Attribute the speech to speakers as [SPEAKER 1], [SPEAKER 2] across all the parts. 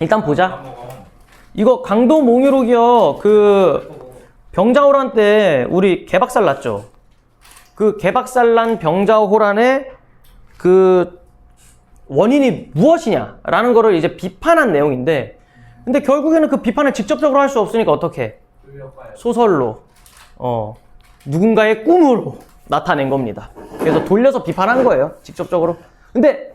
[SPEAKER 1] 일단 보자. 이거 강도 몽유록이요. 그 병자호란 때 우리 개박살 났죠. 그 개박살 난 병자호란의 그 원인이 무엇이냐라는 거를 이제 비판한 내용인데 근데 결국에는 그 비판을 직접적으로 할 수 없으니까 어떻게 소설로 어 누군가의 꿈으로 나타낸 겁니다. 그래서 돌려서 비판한 거예요. 직접적으로. 근데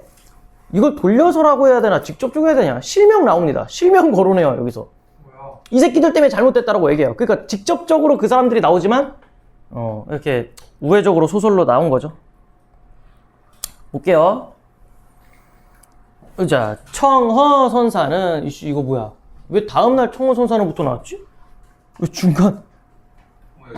[SPEAKER 1] 이걸 돌려서라고 해야 되나 직접적으로 해야 되냐 실명 나옵니다. 실명 거론해요 여기서. 이 새끼들 때문에 잘못됐다라고 얘기해요. 그러니까 직접적으로 그 사람들이 나오지만 어 이렇게 우회적으로 소설로 나온 거죠. 볼게요. 자, 청허 선사는 이씨 이거 뭐야? 왜 다음 날 청허 선사는부터 나왔지? 왜 중간?
[SPEAKER 2] 뭐야.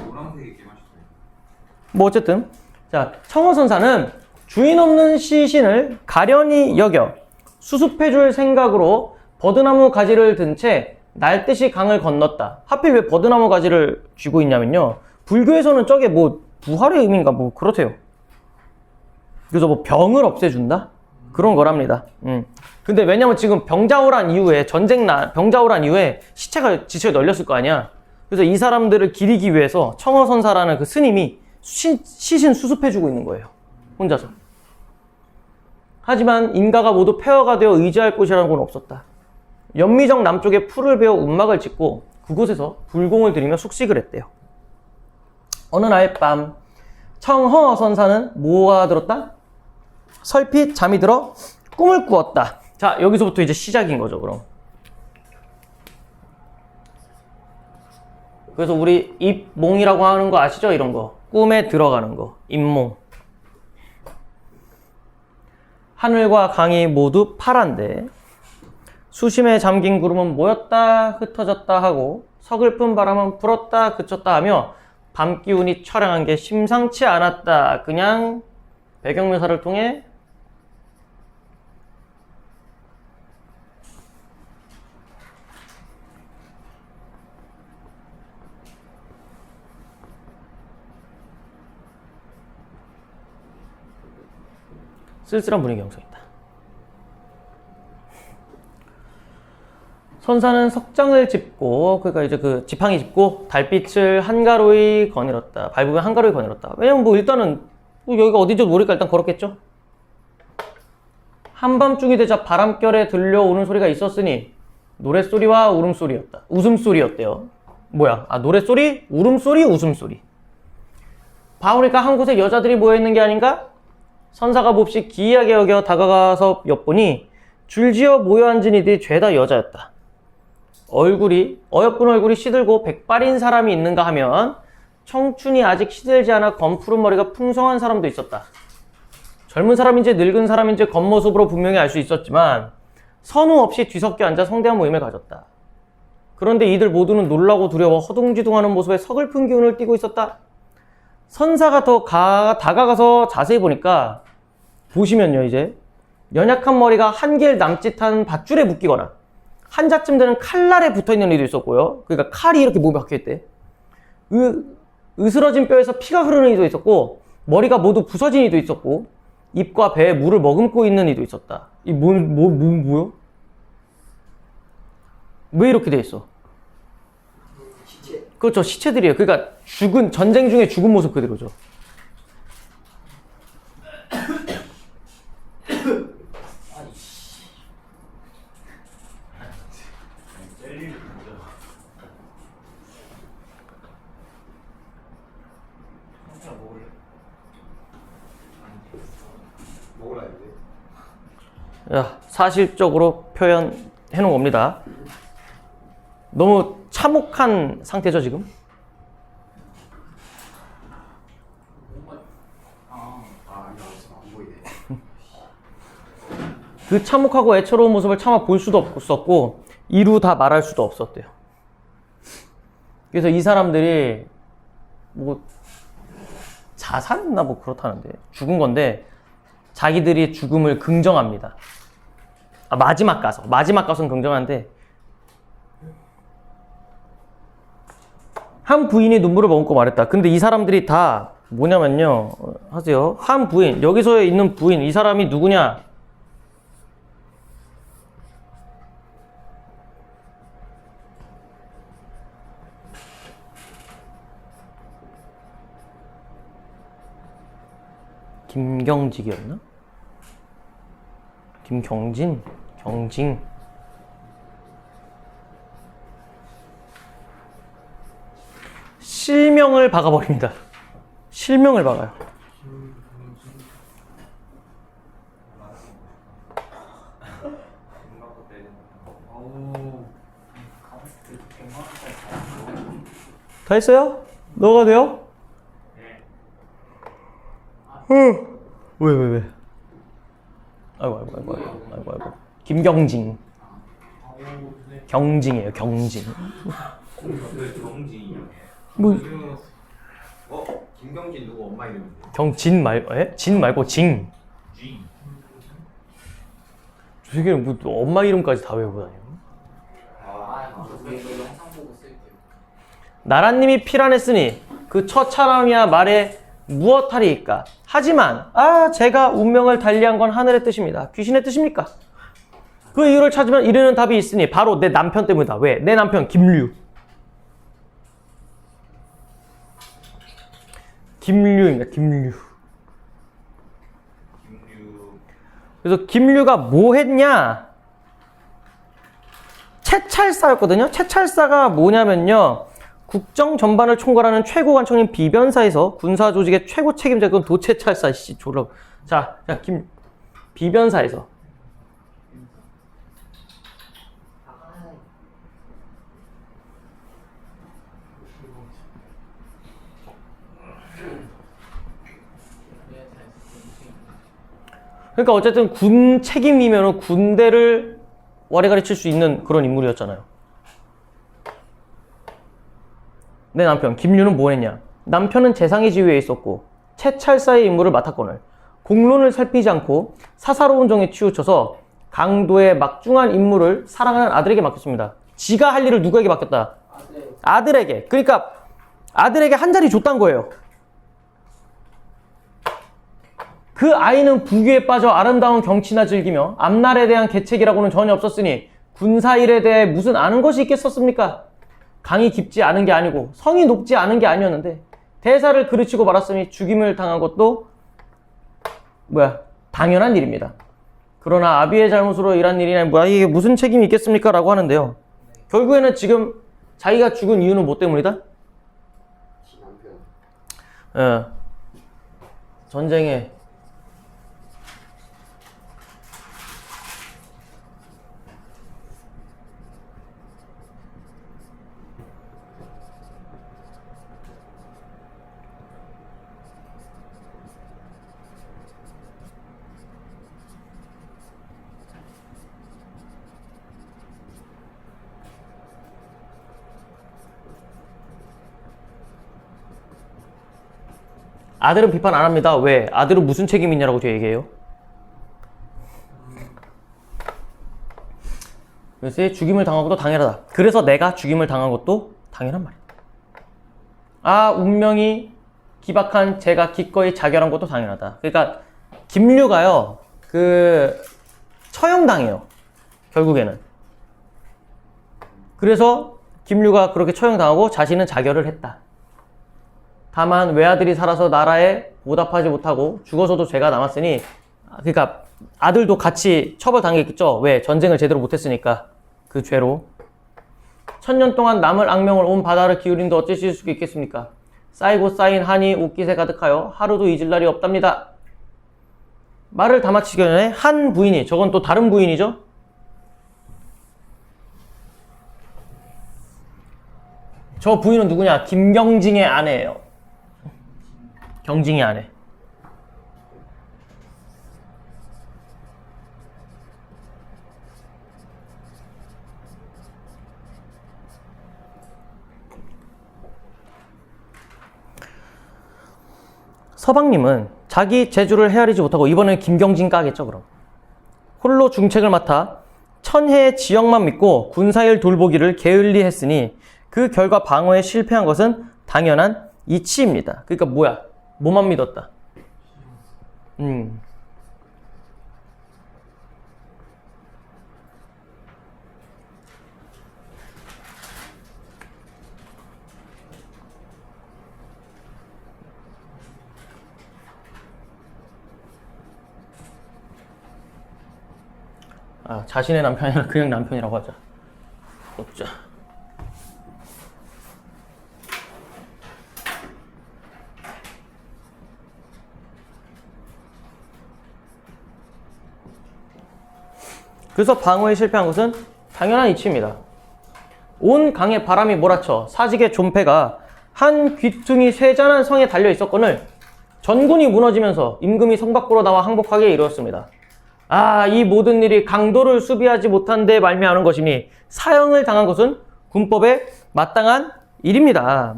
[SPEAKER 1] 뭐 어쨌든 자 청허 선사는 주인 없는 시신을 가련히 여겨 수습해줄 생각으로 버드나무 가지를 든 채 날듯이 강을 건넜다. 하필 왜 버드나무 가지를 쥐고 있냐면요. 불교에서는 저게 뭐 부활의 의미인가 뭐 그렇대요. 그래서 뭐 병을 없애준다? 그런 거랍니다. 음. 근데 왜냐면 지금 병자호란 이후에 전쟁 나 병자호란 이후에 시체가 지체에 널렸을 거 아니야. 그래서 이 사람들을 기리기 위해서 청어선사라는 그 스님이 시, 시신 수습해주고 있는 거예요. 혼자서. 하지만 인가가 모두 폐허가 되어 의지할 곳이라는 건 없었다. 연미정 남쪽에 풀을 베어 움막을 짓고 그곳에서 불공을 들이며 숙식을 했대요. 어느 날 밤 청허 선사는 뭐가 들었다? 설핏 잠이 들어 꿈을 꾸었다. 자, 여기서부터 이제 시작인 거죠, 그럼. 그래서 우리 입몽이라고 하는 거 아시죠? 이런 거. 꿈에 들어가는 거. 입몽. 하늘과 강이 모두 파란데 수심에 잠긴 구름은 모였다 흩어졌다 하고 서글픈 바람은 불었다 그쳤다 하며 밤 기운이 처량한 게 심상치 않았다. 그냥 배경 묘사를 통해 쓸쓸한 분위기 형성했다. 선사는 석장을 짚고 그러니까 이제 그 지팡이 짚고 달빛을 한가로이 거닐었다. 밟으면 한가로이 거닐었다. 왜냐면 뭐 일단은 뭐 여기가 어딘지 모르니까 일단 걸었겠죠. 한밤중이 되자 바람결에 들려오는 소리가 있었으니 노랫소리와 울음소리였다. 웃음소리였대요. 뭐야? 아 노랫소리, 울음소리, 웃음소리. 바오니까 한 곳에 여자들이 모여 있는 게 아닌가? 선사가 몹시 기이하게 여겨 다가가서 엿보니 줄지어 모여 앉은 이들이 죄다 여자였다. 얼굴이 어여쁜 얼굴이 시들고 백발인 사람이 있는가 하면 청춘이 아직 시들지 않아 검푸른 머리가 풍성한 사람도 있었다. 젊은 사람인지 늙은 사람인지 겉모습으로 분명히 알 수 있었지만 선우 없이 뒤섞여 앉아 성대한 모임을 가졌다. 그런데 이들 모두는 놀라고 두려워 허둥지둥하는 모습에 서글픈 기운을 띠고 있었다. 선사가 더 가, 다가가서 자세히 보니까 보시면요 이제 연약한 머리가 한 길 남짓한 밧줄에 묶이거나 한자쯤 되는 칼날에 붙어있는 이도 있었고요 그러니까 칼이 이렇게 몸에 박혀있대 으, 으스러진 뼈에서 피가 흐르는 이도 있었고 머리가 모두 부서진 이도 있었고 입과 배에 물을 머금고 있는 이도 있었다 이 뭐, 뭐, 뭐, 뭐요? 왜 이렇게 돼 있어? 그렇죠. 시체들이에요. 그러니까 죽은 전쟁 중에 죽은 모습 그대로죠. 사실적으로 표현해 놓은 겁니다. 너무 참혹한 상태죠, 지금? 그 참혹하고 애처로운 모습을 차마 볼 수도 없었고, 이루 다 말할 수도 없었대요. 그래서 이 사람들이, 뭐, 자살했나 뭐 그렇다는데, 죽은 건데, 자기들이 죽음을 긍정합니다. 아, 마지막 가서. 마지막 가서는 긍정한데, 한 부인이 눈물을 머금고 말했다. 근데 이 사람들이 다 뭐냐면요. 하세요. 한 부인, 여기서 있는 부인, 이 사람이 누구냐? 김경직이었나? 김경진? 경징? 실명을 박아버립니다. 실명을 박아요. 다 했어요? 넣어가 돼요? 응. 왜, 왜, 왜? 아이고, 아이고, 아이고, 아이고, 아이고, 아이고. 김경징. 경징이에요, 경징.
[SPEAKER 2] 왜 경진이야?
[SPEAKER 1] 뭐,
[SPEAKER 2] 어? 김경진 누구 엄마 이름인데?
[SPEAKER 1] 경진 말, 에? 진 말고 징. 저 새끼는 뭐 엄마 이름까지 다 외우고 다녀요.
[SPEAKER 2] 아
[SPEAKER 3] 보고 쓸게요.
[SPEAKER 1] 나라님이 피란했으니 그 처참함이야 말에 무엇하리이까. 하지만 아 제가 운명을 달리한 건 하늘의 뜻입니다. 귀신의 뜻입니까? 그 이유를 찾으면 이르는 답이 있으니 바로 내 남편 때문이다. 왜? 내 남편 김류. 김류입니다. 김류.
[SPEAKER 2] 김류
[SPEAKER 1] 그래서 김류가 뭐 했냐? 채찰사였거든요. 채찰사가 뭐냐면요. 국정 전반을 총괄하는 최고 관청인 비변사에서 군사 조직의 최고 책임자 그건 도채찰사 씨 졸라. 자, 자, 김 비변사에서
[SPEAKER 3] 아, 네, 잘 쓰세요.
[SPEAKER 1] 그러니까 어쨌든 군 책임이면 군대를 와리가리 칠 수 있는 그런 인물이었잖아요. 내 남편 김유는 뭐 했냐? 남편은 재상의 지위에 있었고 채찰사의 임무를 맡았거늘 공론을 살피지 않고 사사로운 정에 치우쳐서 강도의 막중한 임무를 사랑하는 아들에게 맡겼습니다. 지가 할 일을 누구에게 맡겼다? 아들에게. 그러니까 아들에게 한 자리 줬단 거예요. 그 아이는 부귀에 빠져 아름다운 경치나 즐기며 앞날에 대한 계책이라고는 전혀 없었으니 군사일에 대해 무슨 아는 것이 있겠었습니까? 강이 깊지 않은 게 아니고 성이 높지 않은 게 아니었는데 대사를 그르치고 말았으니 죽임을 당한 것도 뭐야 당연한 일입니다. 그러나 아비의 잘못으로 일한 일이나 뭐야 이게 무슨 책임이 있겠습니까? 라고 하는데요. 결국에는 지금 자기가 죽은 이유는 뭐 때문이다? 예. 전쟁에 아들은 비판 안 합니다. 왜? 아들은 무슨 책임이 있냐라고 저 얘기해요. 그래서 죽임을 당한 것도 당연하다. 그래서 내가 죽임을 당한 것도 당연한 말이다. 아, 운명이 기박한 제가 기꺼이 자결한 것도 당연하다. 그러니까 김류가요. 그 처형당해요. 결국에는. 그래서 김류가 그렇게 처형당하고 자신은 자결을 했다. 다만 외아들이 살아서 나라에 보답하지 못하고 죽어서도 죄가 남았으니 아, 그러니까 아들도 같이 처벌 당했겠죠. 왜 전쟁을 제대로 못했으니까 그 죄로 천년 동안 남을 악명을 온 바다를 기울인도 어찌실 수 있겠습니까? 쌓이고 쌓인 한이 옷깃에 가득하여 하루도 잊을 날이 없답니다. 말을 다 마치기 전에 한 부인이 저건 또 다른 부인이죠. 저 부인은 누구냐? 김경징의 아내예요. 경징이 아내. 서방님은 자기 재주를 헤아리지 못하고 이번엔 김경진 까겠죠 그럼 홀로 중책을 맡아 천혜의 지역만 믿고 군사일 돌보기를 게을리 했으니 그 결과 방어에 실패한 것은 당연한 이치입니다. 그러니까 뭐야? 뭐만 믿었다? 음. 아, 자신의 남편이라 그냥 남편이라고 하자. 없자. 그래서 방어에 실패한 것은 당연한 이치입니다. 온 강에 바람이 몰아쳐 사직의 존폐가 한 귀퉁이 쇠잔한 성에 달려 있었거늘 전군이 무너지면서 임금이 성 밖으로 나와 항복하게 이루었습니다. 아, 이 모든 일이 강도를 수비하지 못한 데 말미암은 것이니 사형을 당한 것은 군법에 마땅한 일입니다.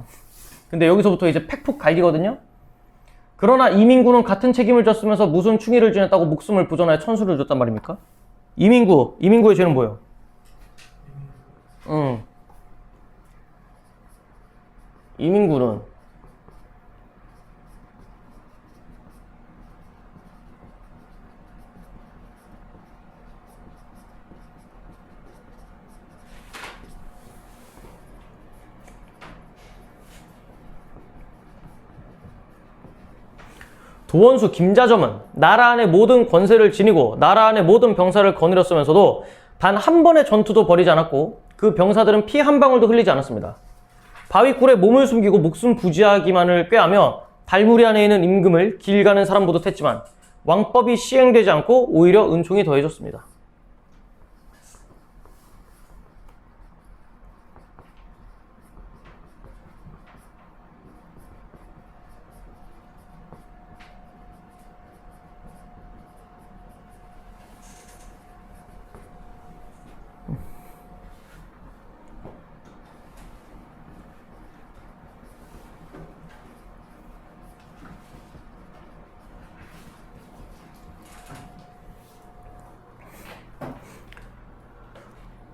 [SPEAKER 1] 근데 여기서부터 이제 팩폭 갈리거든요. 그러나 이민구는 같은 책임을 졌으면서 무슨 충의를 지냈다고 목숨을 부전하여 천수를 줬단 말입니까? 이민구, 이민구의 죄는 뭐예요? 응. 이민구는 도원수 김자점은 나라 안의 모든 권세를 지니고 나라 안의 모든 병사를 거느렸으면서도 단 한 번의 전투도 벌이지 않았고 그 병사들은 피 한 방울도 흘리지 않았습니다. 바위굴에 몸을 숨기고 목숨 부지하기만을 꾀하며 달무리 안에 있는 임금을 길 가는 사람 보듯 했지만 왕법이 시행되지 않고 오히려 은총이 더해졌습니다.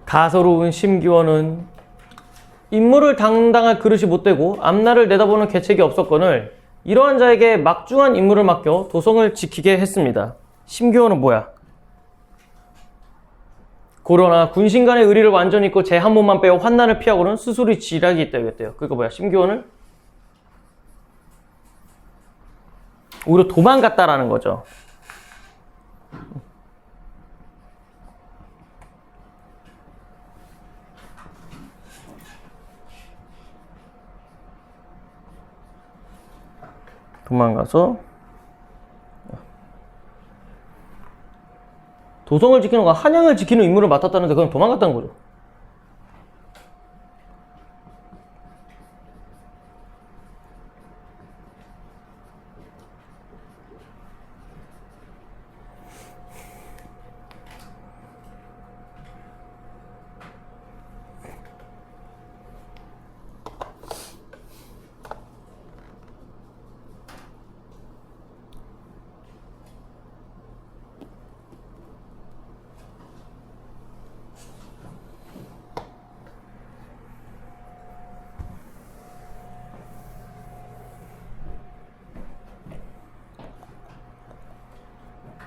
[SPEAKER 1] 가소로운 심기원은 임무를 당당할 그릇이 못되고 앞날을 내다보는 계책이 없었거늘 이러한 자에게 막중한 임무를 맡겨 도성을 지키게 했습니다. 심기원은 뭐야? 고려나 군신 간의 의리를 완전히 잊고 제 한 몸만 빼어 환난을 피하고는 스스로 지략이 있다겠대요. 그러니까 뭐야? 심기원은 오히려 도망갔다라는 거죠. 도망가서 도성을 지키는 거 한양을 지키는 임무를 맡았다는데 그건 도망갔다는 거죠.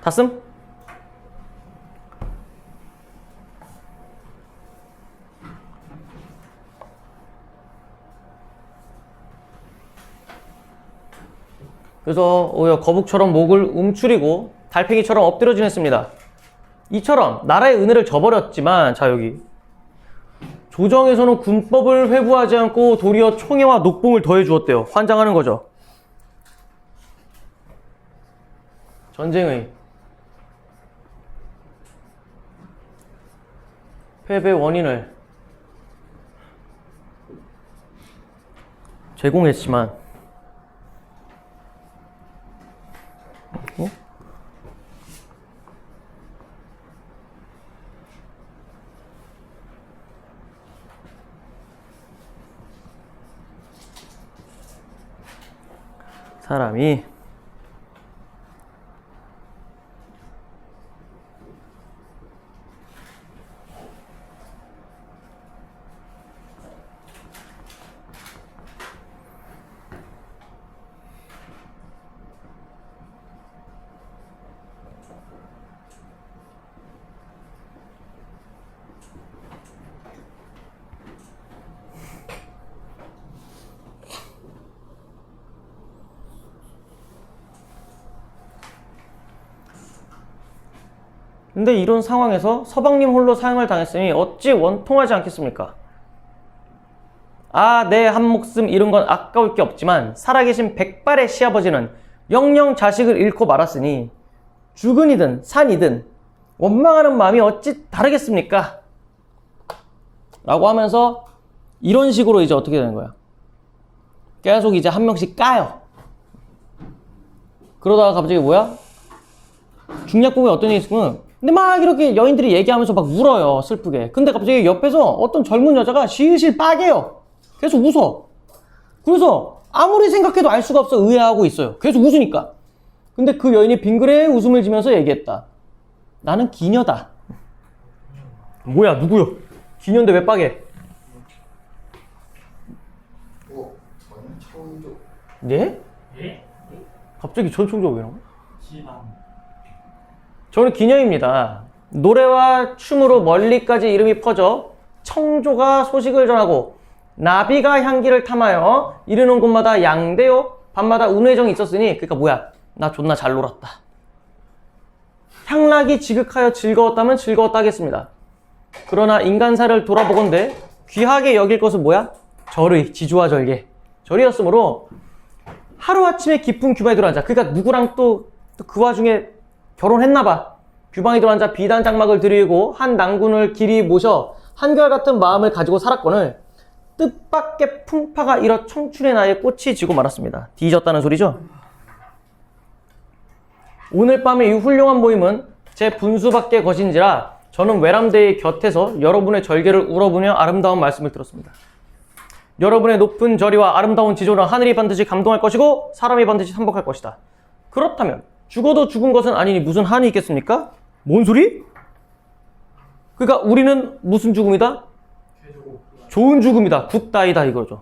[SPEAKER 1] 다씀? 그래서 오히려 거북처럼 목을 움츠리고 달팽이처럼 엎드려 지냈습니다. 이처럼 나라의 은혜를 저버렸지만 자 여기 조정에서는 군법을 회부하지 않고 도리어 총애와 녹봉을 더해 주었대요. 환장하는 거죠. 전쟁의 패배 원인을 제공했지만 어? 사람이 근데 이런 상황에서 서방님 홀로 사형을 당했으니 어찌 원통하지 않겠습니까? 아, 내 한 목숨 잃은 건 아까울 게 없지만 살아계신 백발의 시아버지는 영영 자식을 잃고 말았으니 죽은이든 산이든 원망하는 마음이 어찌 다르겠습니까? 라고 하면서 이런 식으로 이제 어떻게 되는 거야? 계속 이제 한 명씩 까요. 그러다가 갑자기 뭐야? 중략 부분에 어떤 일이 있으면 근데 막 이렇게 여인들이 얘기하면서 막 울어요 슬프게 근데 갑자기 옆에서 어떤 젊은 여자가 실실 빠개요 계속 웃어 그래서 아무리 생각해도 알 수가 없어 의아하고 있어요 계속 웃으니까 근데 그 여인이 빙그레 웃음을 지면서 얘기했다 나는 기녀다 뭐야 누구요? 기녀인데 왜 빠개?
[SPEAKER 3] 오 저는 청조
[SPEAKER 1] 네?
[SPEAKER 4] 예?
[SPEAKER 1] 갑자기 전총조가 왜 나와?
[SPEAKER 4] 지방
[SPEAKER 1] 저는 기녀입니다. 노래와 춤으로 멀리까지 이름이 퍼져 청조가 소식을 전하고 나비가 향기를 탐하여 이르는 곳마다 양대요 밤마다 운회정이 있었으니 그러니까 뭐야 나 존나 잘 놀았다. 향락이 지극하여 즐거웠다면 즐거웠다 하겠습니다. 그러나 인간사를 돌아보건대 귀하게 여길 것은 뭐야? 절의, 지주와 절개. 절이었으므로 하루아침에 깊은 규방에 들어앉아. 그러니까 누구랑 또그 와중에 결혼했나봐. 규방에 들어앉아 비단 장막을 드리고 한 낭군을 길이 모셔 한결같은 마음을 가지고 살았거늘 뜻밖의 풍파가 일어 청춘의 나이에 꽃이 지고 말았습니다. 뒤졌다는 소리죠? 오늘 밤의 이 훌륭한 모임은 제 분수밖의 것인지라 저는 외람대의 곁에서 여러분의 절개를 울어보며 아름다운 말씀을 들었습니다. 여러분의 높은 절이와 아름다운 지조는 하늘이 반드시 감동할 것이고 사람이 반드시 선복할 것이다. 그렇다면 죽어도 죽은 것은 아니니 무슨 한이 있겠습니까? 뭔 소리? 그러니까 우리는 무슨 죽음이다? 좋은 죽음이다. 굿다이다 이거죠.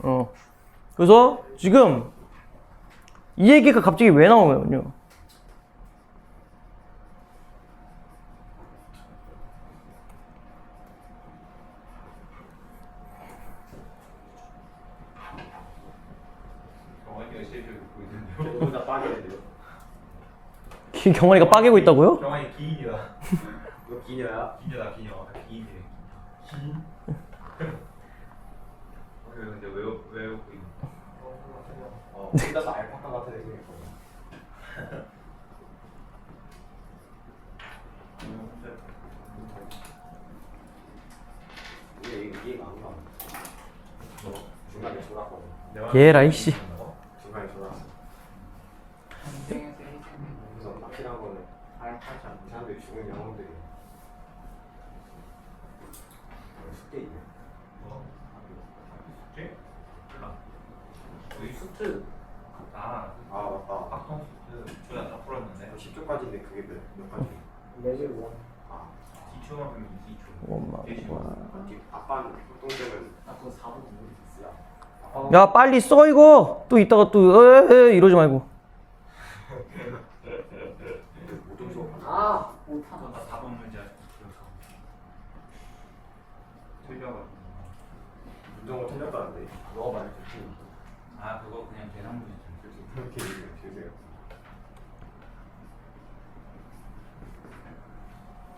[SPEAKER 1] 어. 그래서 지금 이 얘기가 갑자기 왜 나오냐면요.
[SPEAKER 2] 경환이가 실실 듣고 있는데요. 빠지는데요.
[SPEAKER 1] 기- 경환이가 빠개고 있다고요?
[SPEAKER 4] 경환이 기인이다
[SPEAKER 2] 너 기녀야?
[SPEAKER 4] 기녀다 기녀 기인이 기
[SPEAKER 2] 어, 근데 왜, 웃- 왜 웃고 있는 어, 혼자서 알파카 같은 애생겼거 이게 이해가 안 가. 중간에 졸았거든.
[SPEAKER 1] 얘 라 이씨.
[SPEAKER 2] 중간에 졸았어.
[SPEAKER 3] 인생에서 1등은
[SPEAKER 2] 그래서 확실한 거는
[SPEAKER 3] 알파지 않나
[SPEAKER 2] 이 사람들이 죽은 영혼들이 숙제 있네.
[SPEAKER 4] 숙제? 몰라 우리 숙제
[SPEAKER 2] 아아 맞다.
[SPEAKER 4] 박통 숙제 저야 다 풀었는데
[SPEAKER 2] 10초까지인데 그게 몇, 몇 가지?
[SPEAKER 3] 매질 원
[SPEAKER 2] 아,
[SPEAKER 4] 기초만 보면 2초
[SPEAKER 1] 엄마, 엄마.
[SPEAKER 2] 맞지? 아빠는 보통 때는
[SPEAKER 3] 나 그거 4분 모르겠어요
[SPEAKER 1] 야 빨리 써 이거. 또 이따가 또 에, 에, 이러지 말고.
[SPEAKER 2] 모종 수업 하나.
[SPEAKER 3] 아 못하나
[SPEAKER 4] 나 4번 문제 아직 기억하고 틀려가지고
[SPEAKER 2] 문정호 틀렸다는데. 너가 말했지.
[SPEAKER 4] 아 그거 그냥 계산 문제지
[SPEAKER 2] 그렇게 얘기해 주세요.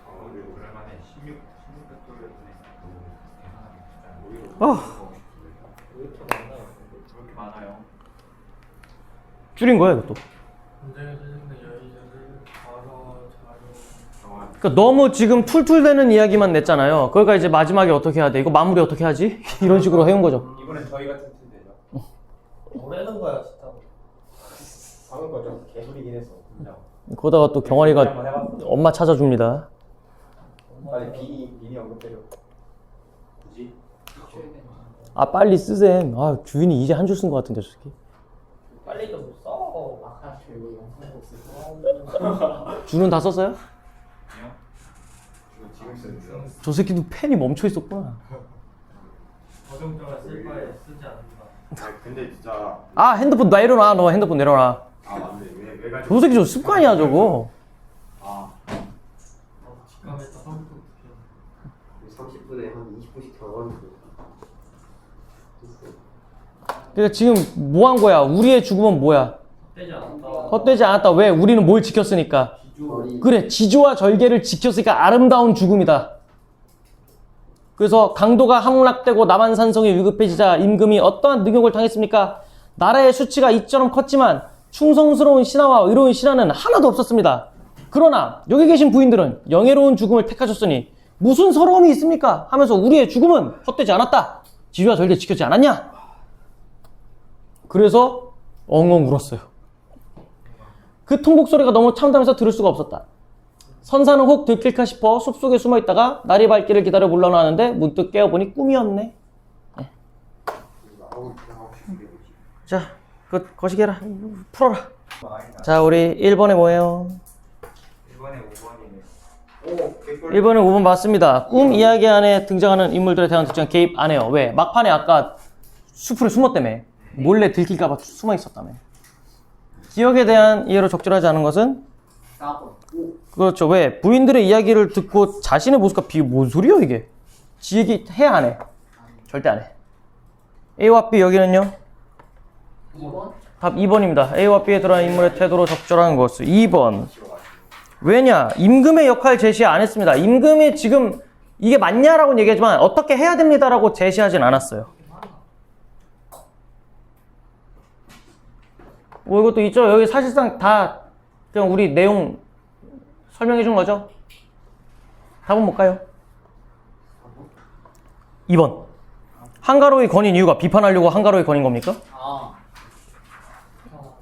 [SPEAKER 2] 어,
[SPEAKER 4] 그리고 그럴만해 16 16백 돌렸더니 계산하기 쉽지 않아
[SPEAKER 2] 우리로
[SPEAKER 1] 어. 줄인 거야 이것도. 그러니까 너무 지금 툴툴대는 이야기만 냈잖아요. 그러니까 이제 마지막에 어떻게 해야 돼? 이거 마무리 어떻게 하지? 이런 식으로 해온 거죠.
[SPEAKER 2] 이번엔 저희 같은 팀 되죠.
[SPEAKER 5] 뭐라는 거야 진짜
[SPEAKER 2] 방금 거좀 개소리긴 했어. 진짜.
[SPEAKER 1] 그러다가 또 경환이가
[SPEAKER 2] 한번 해봤어.
[SPEAKER 1] 엄마 찾아줍니다.
[SPEAKER 2] 빨리 비니 비니 언급해줘. 굳이?
[SPEAKER 1] 아 빨리 쓰셈. 아 주인이 이제 한 줄 쓴 것 같은데 저 새끼.
[SPEAKER 5] 빨리 좀 써
[SPEAKER 3] 아까 저 이거 영상 보고 쓰고
[SPEAKER 1] 주는 다 썼어요?
[SPEAKER 2] 지금 쓰는.
[SPEAKER 1] 저 새끼도 펜이 멈춰 있었구나.
[SPEAKER 5] 어정쩡한 쓸 바에 쓰지 않는다
[SPEAKER 2] 아 근데 진짜
[SPEAKER 1] 아 핸드폰 내려놔. 너 핸드폰 내려놔. 저 새끼 저 습관이야 저거.
[SPEAKER 2] 아
[SPEAKER 5] 어, 직감했다 성도 어떻게
[SPEAKER 2] 30분에 한 20분씩 더 넣었는데.
[SPEAKER 1] 그러니까 지금 뭐 한 거야? 우리의 죽음은 뭐야?
[SPEAKER 5] 헛되지 않았다.
[SPEAKER 1] 헛되지 않았다. 왜? 우리는 뭘 지켰으니까. 그래, 지조와 절개를 지켰으니까 아름다운 죽음이다. 그래서 강도가 함락되고 남한산성이 위급해지자 임금이 어떠한 능욕을 당했습니까? 나라의 수치가 이처럼 컸지만 충성스러운 신하와 의로운 신하는 하나도 없었습니다. 그러나 여기 계신 부인들은 영예로운 죽음을 택하셨으니 무슨 서러움이 있습니까? 하면서 우리의 죽음은 헛되지 않았다. 지조와 절개 지켰지 않았냐? 그래서 엉엉 울었어요. 그 통곡 소리가 너무 참담해서 들을 수가 없었다. 선사는 혹 들킬까 싶어 숲속에 숨어 있다가 날이 밝기를 기다려 물러나는데 문득 깨어보니 꿈이었네. 네. 자, 그 거시기해라. 풀어라. 자, 우리 1번에 뭐예요?
[SPEAKER 4] 1번에 5번이네.
[SPEAKER 2] 오 개꿀
[SPEAKER 1] 1번에 5번 맞습니다. 꿈 이야기 안에 등장하는 인물들에 대한 특징 개입 안 해요. 왜? 막판에 아까 숲으로 숨었다며. 몰래 들킬까봐 숨어 있었다며. 기억에 대한 이해로 적절하지 않은 것은
[SPEAKER 3] 4번.
[SPEAKER 1] 그렇죠. 왜? 부인들의 이야기를 듣고 자신의 모습과 비교, 뭔 소리야, 이게? 지 얘기 해, 안 해? 절대 안 해. A와 B 여기는요?
[SPEAKER 3] 2번.
[SPEAKER 1] 답 2번입니다. A와 B에 들어간 인물의 태도로 적절한 것은 2번. 왜냐? 임금의 역할 제시 안 했습니다. 임금이 지금 이게 맞냐라고 얘기하지만 어떻게 해야 됩니다라고 제시하진 않았어요. 뭐 이것도 있죠. 여기 사실상 다 그냥 우리 내용 설명해 준 거죠. 답은 뭘까요? 2번. 한가로이 건인 이유가 비판하려고 한가로이 건인 겁니까?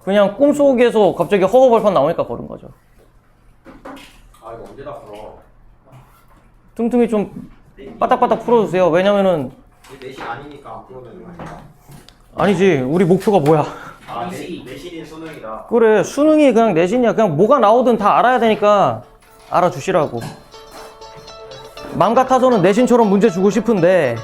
[SPEAKER 3] 아.
[SPEAKER 1] 그냥 꿈속에서 갑자기 허허벌판 나오니까 걸은 거죠.
[SPEAKER 2] 아 이거 언제 다 풀어
[SPEAKER 1] 퉁퉁이 좀 바닥바닥 풀어주세요. 왜냐면은
[SPEAKER 2] 이제 내신 아니니까 안 풀어도 되는 거 아니야
[SPEAKER 1] 아니지 우리 목표가 뭐야?
[SPEAKER 2] 아 내, 내신인 수능이다
[SPEAKER 1] 그래 수능이 그냥 내신이야. 그냥 뭐가 나오든 다 알아야 되니까 알아주시라고. 맘 같아서는 내신처럼 문제 주고 싶은데